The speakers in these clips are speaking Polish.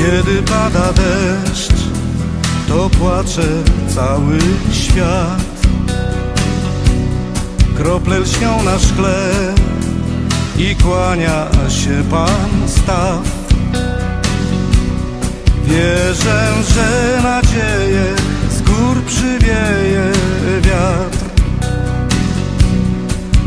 Kiedy pada deszcz, to płacze cały świat. Krople lśnią na szkle i kłania się pan staw. Wierzę, że nadzieję z gór przywieje wiatr.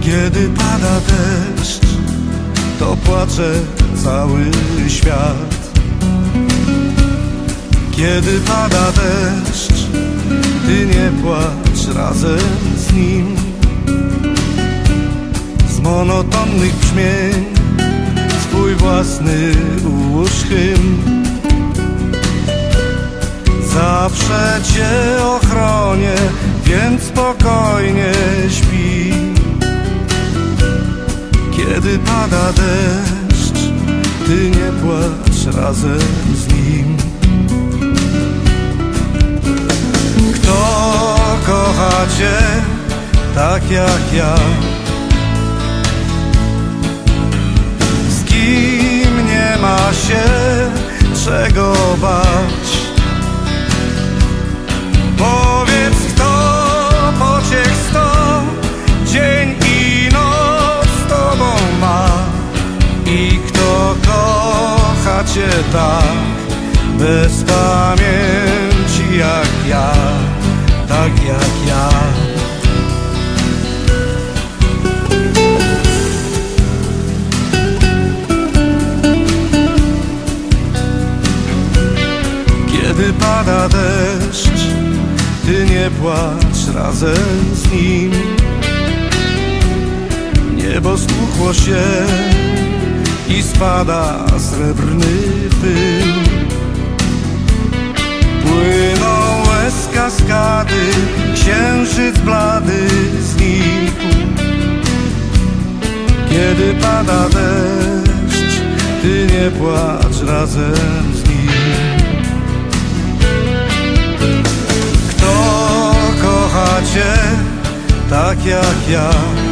Kiedy pada deszcz, to płacze cały świat. Kiedy pada deszcz, ty nie płacz razem z nim. Z monotonnych brzmień swój własny ułóż hymn. Zawsze cię ochronię, więc spokojnie śpi. Kiedy pada deszcz, ty nie płacz razem kocha Cię tak jak ja. Z kim nie ma się czego bać? Powiedz kto pociech sto Dzień i noc z Tobą ma. I kto kocha Cię tak Bez Kiedy pada deszcz, ty nie płacz razem z nim. Niebo stłuchło się i spada srebrny pył. Płyną bez kaskady Księżyc blady znikł. Kiedy pada deszcz Ty nie płacz razem tak jak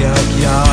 jak ja